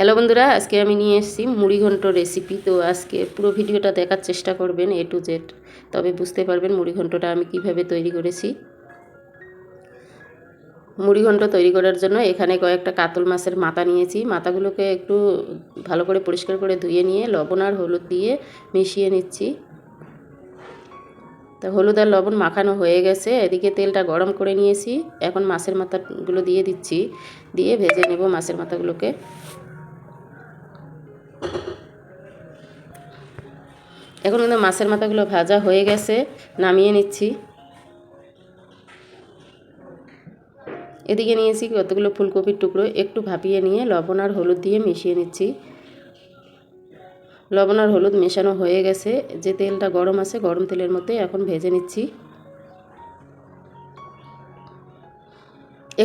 Hello বন্ধুরা, আজকে আমি নিয়ে এসেছি মুড়ি ঘন্ট রেসিপি তো আজকে পুরো ভিডিওটা দেখার চেষ্টা করবেন এ টু জেড তবে বুঝতে পারবেন মুড়ি ঘন্টটা আমি কীভাবে তৈরি করেছি। মুড়ি ঘন্ট তৈরি করার জন্য এখানে কয়েকটা কাতল মাছের মাথা নিয়েছি। মাথাগুলোকে একটু ভালো করে পরিষ্কার করে ধুয়ে নিয়ে লবণ আর হলুদ দিয়ে মিশিয়ে নিচ্ছি। তা হলুদ আর লবণ মাখানো হয়ে গেছে। এদিকে তেলটা গরম করে নিয়েছি। এখন মাছের মাথাগুলো দিয়ে দিচ্ছি। দিয়ে ভেজে নেব মাছের মাথাগুলোকে। এখন কিন্তু মাছের মাথাগুলো ভাজা হয়ে গেছে, নামিয়ে নিচ্ছি। এদিকে নিয়েছি কতগুলো ফুলকপির টুকরো, একটু ভাপিয়ে নিয়ে লবণ আর হলুদ দিয়ে মিশিয়ে নিচ্ছি। লবণ আর হলুদ মেশানো হয়ে গেছে, যে তেলটা গরম আছে গরম তেলের মধ্যে এখন ভেজে নিচ্ছি।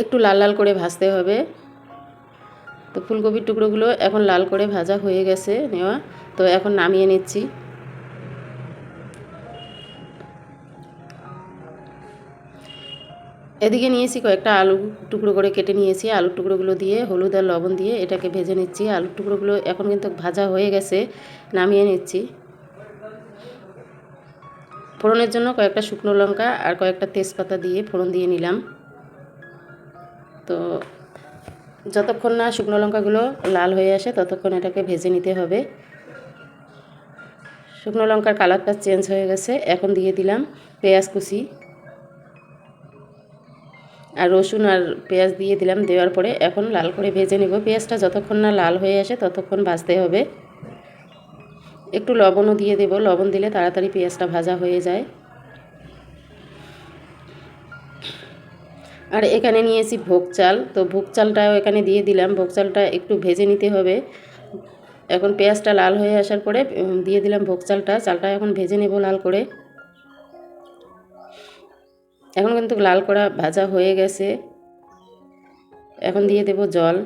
একটু লাল লাল করে ভাজতে হবে। তো ফুলকপির টুকরোগুলো এখন লাল করে ভাজা হয়ে গেছে নেওয়া, তো এখন নামিয়ে নিচ্ছি। এদিকে নিয়েছি কয়েকটা আলু টুকরো করে কেটে নিয়েছি। আলুর টুকরোগুলো দিয়ে হলুদ আর লবণ দিয়ে এটাকে ভেজে নিচ্ছি। আলুর টুকরোগুলো এখন কিন্তু ভাজা হয়ে গেছে, নামিয়ে নিচ্ছি। ফোড়নের জন্য কয়েকটা শুকনো লঙ্কা আর কয়েকটা তেজপাতা দিয়ে ফোড়ন দিয়ে নিলাম। তো যতক্ষণ না শুকনো লঙ্কাগুলো লাল হয়ে আসে, ততক্ষণ এটাকে ভেজে নিতে হবে। শুকনো লঙ্কার কালারটা চেঞ্জ হয়ে গেছে। এখন দিয়ে দিলাম পেঁয়াজ কুচি। আর রসুন আর পেঁয়াজ দিয়ে দিলাম, দেওয়ার পরে এখন লাল করে ভেজে নেব। পেঁয়াজটা যতক্ষণ না লাল হয়ে আসে ততক্ষণ ভাজতে হবে। একটু লবণও দিয়ে দেব। লবণ দিলে তাড়াতাড়ি পেঁয়াজটা ভাজা হয়ে যায়। আর এখানে নিয়েছি ভোগ চাল। তো ভোগ চালটাও এখানে দিয়ে দিলাম। ভোগ চালটা একটু ভেজে নিতে হবে। এখন পেঁয়াজটা লাল হয়ে আসার পরে দিয়ে দিলাম ভোগ চালটা। চালটা এখন ভেজে নেব লাল করে। এখন কিন্তু লাল করা ভাজা হয়ে গেছে। এখন দিয়ে দেব জল।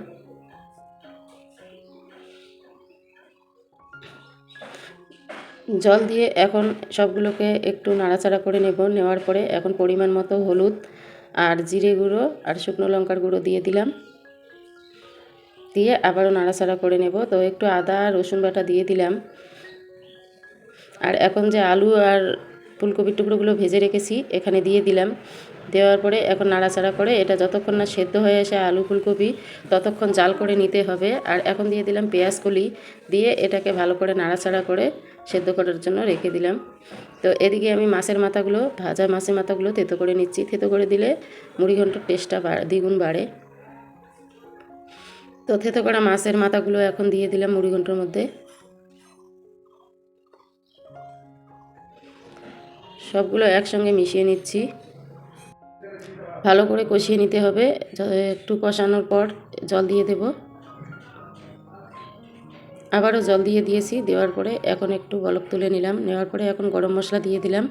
জল দিয়ে এখন সবগুলোকে একটু নাড়াচাড়া করে নেব। নেওয়ার পরে এখন পরিমাণ মতো হলুদ আর জিরে গুঁড়ো আর শুকনো লঙ্কার গুঁড়ো দিয়ে দিলাম। দিয়ে আবারও নাড়াচাড়া করে নেব। তো একটু আদা রসুন বাটা দিয়ে দিলাম। আর এখন যে আলু আর ফুলকপির টুকরোগুলো ভেজে রেখেছি, এখানে দিয়ে দিলাম। দেওয়ার পরে এখন নাড়াচাড়া করে এটা যতক্ষণ না সেদ্ধ হয়ে আসে আলু ফুলকপি, ততক্ষণ জাল করে নিতে হবে। আর এখন দিয়ে দিলাম পেঁয়াজ কলি, দিয়ে এটাকে ভালো করে নাড়াচাড়া করে সেদ্ধ করার জন্য রেখে দিলাম। তো এদিকে আমি মাছের মাথাগুলো, ভাজা মাছের মাথাগুলো থেতো করে নিচ্ছি। থেতো করে দিলে মুড়ি ঘণ্টার টেস্টটা দ্বিগুণ বাড়ে। তো থেতো করা মাছের মাথাগুলো এখন দিয়ে দিলাম মুড়ি ঘণ্টার মধ্যে। সবগুলো একসঙ্গে মিশিয়ে নিচ্ছি। ভালো করে কষিয়ে নিতে হবে। একটু কষানোর পর জল দিয়ে দেব। আবারও জল দিয়ে দিয়েছি। দেওয়ার পরে এখন একটু বলক তুলে নিলাম। নেওয়ার পরে এখন গরম মশলা দিয়ে দিলাম।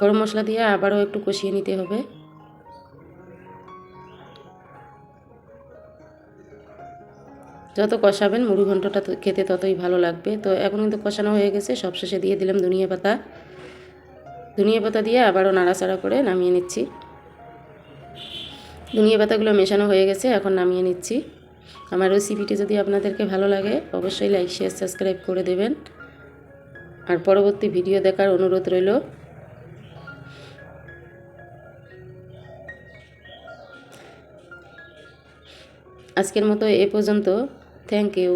গরম মশলা দিয়ে আবারও একটু কষিয়ে নিতে হবে। যত কষাবেন, মুড়ি ঘন্টটা খেতে ততই ভালো লাগবে। তো এখন কিন্তু কষানো হয়ে গেছে। সবশেষে দিয়ে দিলাম ধনিয়া পাতা। ধনিয়া পাতা দিয়ে আবারও নাড়াচাড়া করে নামিয়ে নিচ্ছি। ধনিয়া পাতাগুলো মেশানো হয়ে গেছে, এখন নামিয়ে নিচ্ছি। আমার রেসিপিটি যদি আপনাদেরকে ভালো লাগে, অবশ্যই লাইক শেয়ার সাবস্ক্রাইব করে দেবেন। আর পরবর্তী ভিডিও দেখার অনুরোধ রইল। আজকের মতো এ পর্যন্ত। Thank you